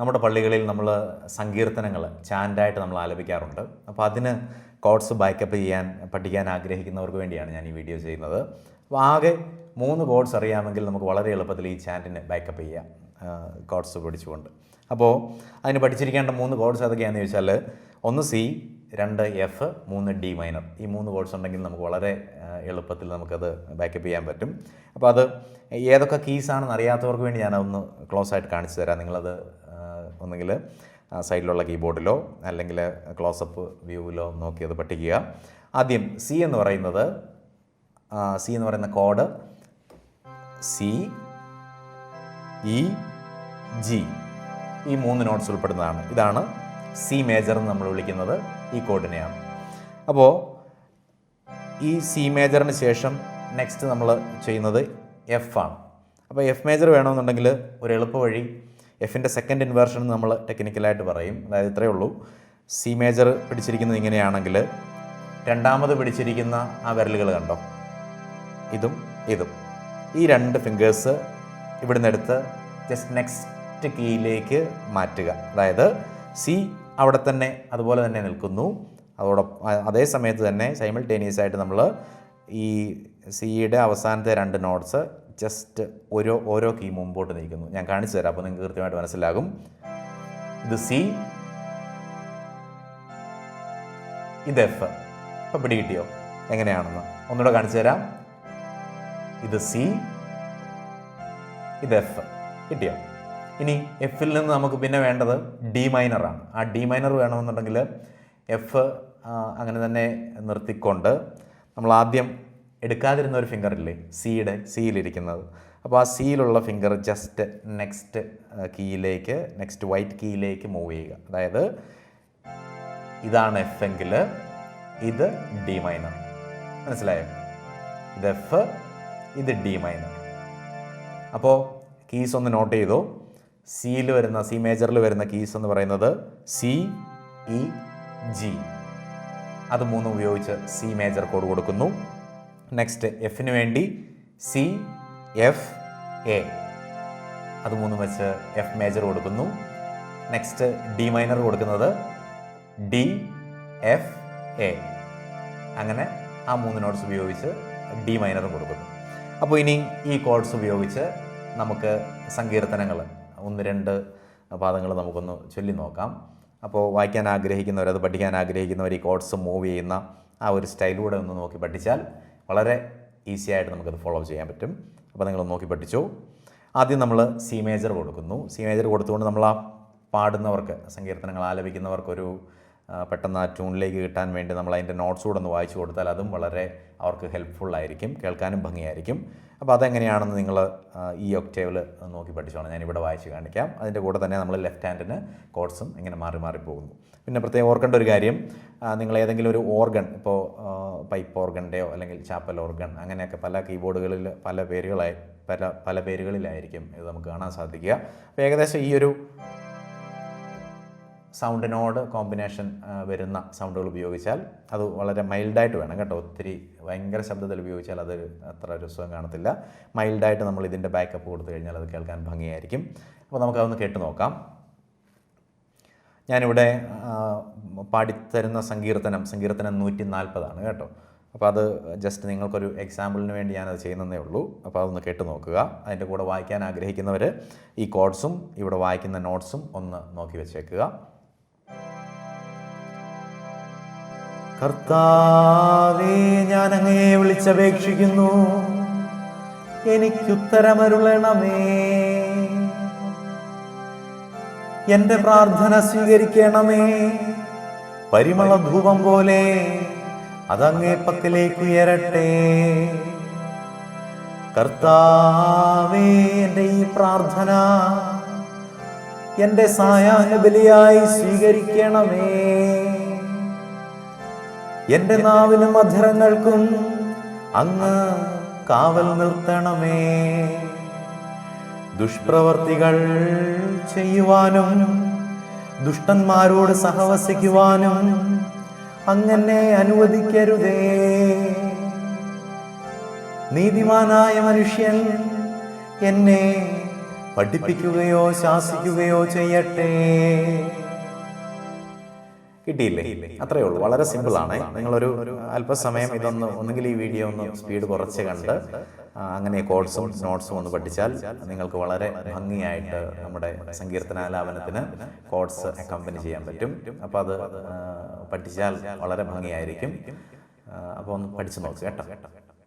നമ്മുടെ പള്ളികളിൽ നമ്മൾ സങ്കീർത്തനങ്ങൾ ചാൻഡായിട്ട് നമ്മൾ ആലപിക്കാറുണ്ട്. അപ്പോൾ അതിന് കോഡ്സ് ബാക്കപ്പ് ചെയ്യാൻ പഠിക്കാൻ ആഗ്രഹിക്കുന്നവർക്ക് വേണ്ടിയാണ് ഞാൻ ഈ വീഡിയോ ചെയ്യുന്നത്. അപ്പോൾ ആകെ മൂന്ന് കോഡ്സ് അറിയാമെങ്കിൽ നമുക്ക് വളരെ എളുപ്പത്തിൽ ഈ ചാന്റിന് ബാക്കപ്പ് ചെയ്യാം കോഡ്സ് പഠിച്ചുകൊണ്ട്. അപ്പോൾ അതിന് പഠിച്ചിരിക്കേണ്ട മൂന്ന് കോഡ്സ് ഏതൊക്കെയാണെന്ന് ചോദിച്ചാൽ ഒന്ന് സി രണ്ട് എഫ് മൂന്ന് ഡി മൈനർ. ഈ മൂന്ന് കോഡ്സ് ഉണ്ടെങ്കിൽ നമുക്ക് വളരെ എളുപ്പത്തിൽ നമുക്കത് ബാക്കപ്പ് ചെയ്യാൻ പറ്റും. അപ്പോൾ അത് ഏതൊക്കെ കീസാണെന്ന് അറിയാത്തവർക്ക് വേണ്ടി ഞാനതൊന്ന് ക്ലോസ് ആയിട്ട് കാണിച്ചു തരാം. നിങ്ങളത് ഒന്നുകിൽ സൈഡിലുള്ള കീബോർഡിലോ അല്ലെങ്കിൽ ക്ലോസപ്പ് വ്യൂവിലോ നോക്കി അത് പഠിക്കുക. ആദ്യം സി എന്ന് പറയുന്നത് സി എന്ന് പറയുന്ന കോഡ് സി ഇ ജി ഈ മൂന്ന് നോട്ട്സ് ഉൾപ്പെടുന്നതാണ്. ഇതാണ് സി മേജർ എന്ന് നമ്മൾ വിളിക്കുന്നത് ഈ കോഡിനെയാണ്. അപ്പോൾ ഈ സി മേജറിന് ശേഷം നെക്സ്റ്റ് നമ്മൾ ചെയ്യുന്നത് എഫ് ആണ്. അപ്പോൾ എഫ് മേജർ വേണമെന്നുണ്ടെങ്കിൽ ഒരു എളുപ്പ വഴി എഫിന്റെ സെക്കൻഡ് ഇൻവേർഷൻ എന്ന് നമ്മൾ ടെക്നിക്കലായിട്ട് പറയും. അതായത് ഇത്രയേ ഉള്ളൂ. സി മേജർ പിടിച്ചിരിക്കുന്നത് ഇങ്ങനെയാണെങ്കിൽ രണ്ടാമത് പിടിച്ചിരിക്കുന്ന ആ വിരലുകൾ കണ്ടോ? ഇതും ഇതും. ഈ രണ്ട് ഫിംഗേഴ്സ് ഇവിടുന്ന് എടുത്ത് ജസ്റ്റ് നെക്സ്റ്റ് കീയിലേക്ക് മാറ്റുക. അതായത് സി അവിടെ തന്നെ അതുപോലെ തന്നെ നിൽക്കുന്നു. അതോടൊപ്പം അതേ സമയത്ത് തന്നെ സൈമിൾട്ടേനിയസ് ആയിട്ട് നമ്മൾ ഈ സിയുടെ അവസാനത്തെ രണ്ട് നോട്ട്സ് ജസ്റ്റ് ഓരോ ഓരോ കീ മുമ്പോട്ട് നീക്കുന്നു. ഞാൻ കാണിച്ചു തരാം അപ്പോൾ നിങ്ങൾക്ക് കൃത്യമായിട്ട് മനസ്സിലാകും. ഇത് സി ഇത് എഫ് ഇപ്പം പിടി കിട്ടിയോ എങ്ങനെയാണെന്ന്? ഒന്നുകൂടെ കാണിച്ചു തരാം. ഇത് സി ഇത് എഫ് കിട്ടിയോ? ഇനി എഫിൽ നിന്ന് നമുക്ക് പിന്നെ വേണ്ടത് ഡി മൈനറാണ് ആ ഡി മൈനർ വേണമെന്നുണ്ടെങ്കിൽ എഫ് അങ്ങനെ തന്നെ നിർത്തിക്കൊണ്ട് നമ്മൾ ആദ്യം എടുക്കാതിരുന്ന ഒരു ഫിംഗർ ഇല്ലേ? സിയുടെ സിയിലിരിക്കുന്നത് അപ്പോൾ ആ സിയിലുള്ള ഫിംഗർ ജസ്റ്റ് നെക്സ്റ്റ് കീയിലേക്ക് നെക്സ്റ്റ് വൈറ്റ് കീയിലേക്ക് മൂവ് ചെയ്യുക. അതായത് ഇതാണ് എഫ് എങ്കിൽ ഇത് ഡി മൈനർ മനസ്സിലായോ? ഇത് എഫ് ഇത് ഡി മൈനർ അപ്പോൾ കീസ് ഒന്ന് നോട്ട് ചെയ്തു. സിയിൽ വരുന്ന സി മേജറിൽ വരുന്ന കീസ് എന്ന് പറയുന്നത് സി ഇ ജി അത് മൂന്നും ഉപയോഗിച്ച് സി മേജർ കോഡ് കൊടുക്കുന്നു. നെക്സ്റ്റ് എഫിന് വേണ്ടി സി എഫ് എ അത് മൂന്നും വെച്ച് എഫ് മേജർ കൊടുക്കുന്നു. നെക്സ്റ്റ് ഡി മൈനർ കൊടുക്കുന്നത് ഡി എഫ് എ അങ്ങനെ ആ മൂന്ന് നോട്ട്സ് ഉപയോഗിച്ച് ഡി മൈനർ കൊടുക്കുന്നു. അപ്പോൾ ഇനി ഈ കോഡ്സ് ഉപയോഗിച്ച് നമുക്ക് സങ്കീർത്തനങ്ങൾ ഒന്ന് രണ്ട് പാദങ്ങൾ നമുക്കൊന്ന് ചൊല്ലി നോക്കാം. അപ്പോൾ വായിക്കാൻ ആഗ്രഹിക്കുന്നവർ അത് പഠിക്കാൻ ആഗ്രഹിക്കുന്നവർ ഈ കോഡ്സ് മൂവ് ചെയ്യുന്ന ആ ഒരു സ്റ്റൈലൂടെ ഒന്ന് നോക്കി പഠിച്ചാൽ വളരെ ഈസി ആയിട്ട് നമുക്കത് ഫോളോ ചെയ്യാൻ പറ്റും. അപ്പോൾ നിങ്ങൾ നോക്കി പഠിച്ചു. ആദ്യം നമ്മൾ സി മേജർ കൊടുക്കുന്നു. സി മേജർ കൊടുത്തുകൊണ്ട് നമ്മൾ ആ പാടുന്നവർക്ക് സങ്കീർത്തനങ്ങൾ ആലപിക്കുന്നവർക്കൊരു പെട്ടെന്ന് ആ ട്യൂണിലേക്ക് കിട്ടാൻ വേണ്ടി നമ്മൾ അതിന്റെ നോട്ട്സ് കൂടെ ഒന്ന് വായിച്ചു കൊടുത്താൽ അതും വളരെ അവർക്ക് ഹെൽപ്ഫുൾ ആയിരിക്കും കേൾക്കാനും ഭംഗിയായിരിക്കും. അപ്പോൾ അതെങ്ങനെയാണെന്ന് നിങ്ങൾ ഈ ഒക്ടേവിൽ നോക്കി പഠിച്ചോണം ഞാനിവിടെ വായിച്ച് കാണിക്കാം. അതിന്റെ കൂടെ തന്നെ നമ്മൾ ലെഫ്റ്റ് ഹാൻഡിന് കോഡ്സും ഇങ്ങനെ മാറി മാറി പോകുന്നു. പിന്നെ പ്രത്യേകം ഓർക്കേണ്ട ഒരു കാര്യം നിങ്ങൾ ഏതെങ്കിലും ഒരു ഓർഗൺ ഇപ്പോൾ പൈപ്പ് ഓർഗന്റെയോ അല്ലെങ്കിൽ ചാപ്പൽ ഓർഗൺ അങ്ങനെയൊക്കെ പല കീബോർഡുകളിൽ പല പേരുകളായി പല പല പേരുകളിലായിരിക്കും ഇത് നമുക്ക് കാണാൻ സാധിക്കുക. അപ്പോൾ ഏകദേശം ഈ ഒരു സൗണ്ടിനോട് കോമ്പിനേഷൻ വരുന്ന സൗണ്ടുകൾ ഉപയോഗിച്ചാൽ അത് വളരെ മൈൽഡായിട്ട് വേണം കേട്ടോ. ഒത്തിരി ഭയങ്കര ശബ്ദത്തിൽ ഉപയോഗിച്ചാൽ അത് അത്ര ഒരു സുഖം കാണത്തില്ല. മൈൽഡായിട്ട് നമ്മൾ ഇതിന്റെ ബാക്കപ്പ് കൊടുത്തു കഴിഞ്ഞാൽ അത് കേൾക്കാൻ ഭംഗിയായിരിക്കും. അപ്പോൾ നമുക്കതൊന്ന് കേട്ട് നോക്കാം. ഞാനിവിടെ പാടിത്തരുന്ന സങ്കീർത്തനം സങ്കീർത്തനം നൂറ്റി നാൽപ്പതാണ് കേട്ടോ. അപ്പോൾ അത് ജസ്റ്റ് നിങ്ങൾക്കൊരു എക്സാമ്പിളിന് വേണ്ടി ഞാനത് ചെയ്യുന്നതേ ഉള്ളൂ. അപ്പോൾ അതൊന്ന് കേട്ട് നോക്കുക. അതിന്റെ കൂടെ വായിക്കാൻ ആഗ്രഹിക്കുന്നവർ ഈ കോഡ്സും ഇവിടെ വായിക്കുന്ന നോട്ട്സും ഒന്ന് നോക്കി വെച്ചേക്കുക. കർത്താവേ ഞാൻ അങ്ങയെ വിളിച്ചപേക്ഷിക്കുന്നു. എനിക്കുത്തരമരുളണമേ. എന്റെ പ്രാർത്ഥന സ്വീകരിക്കണമേ. പരിമള ധൂപം പോലെ അതങ്ങേ പക്കലേക്ക് ഉയരട്ടെ. കർത്താവേ എന്റെ ഈ പ്രാർത്ഥന എന്റെ സായാഹ്ന ബലിയായി സ്വീകരിക്കണമേ. എന്റെ നാവിനും അധരങ്ങൾക്കും അങ്ങ് കാവൽ നിർത്തണമേ. ദുഷ്പ്രവർത്തികൾ ചെയ്യുവാനും ദുഷ്ടന്മാരോട് സഹവസിക്കുവാനും അങ്ങനെ അനുവദിക്കരുതേ. നീതിമാനായ മനുഷ്യൻ എന്നെ പഠിപ്പിക്കുകയോ ശാസിക്കുകയോ ചെയ്യട്ടെ. കിട്ടിയില്ലേ? അത്രയേ ഉള്ളൂ. വളരെ സിമ്പിൾ ആണ് നിങ്ങളൊരു അല്പസമയം ഇതൊന്ന് ഒന്നുകിൽ ഈ വീഡിയോ ഒന്ന് സ്പീഡ് കുറച്ച് കണ്ട് അങ്ങനെ കോഡ്സും നോട്ട്സും ഒന്ന് പഠിച്ചാൽ നിങ്ങൾക്ക് വളരെ ഭംഗിയായിട്ട് നമ്മുടെ സങ്കീർത്തനാലാപനത്തിന് കോഡ്സ് അക്കമ്പനി ചെയ്യാൻ പറ്റും. അപ്പോൾ അത് പഠിച്ചാൽ വളരെ ഭംഗിയായിരിക്കും. അപ്പോൾ ഒന്ന് പഠിച്ചു നോക്കുക കേട്ടോ.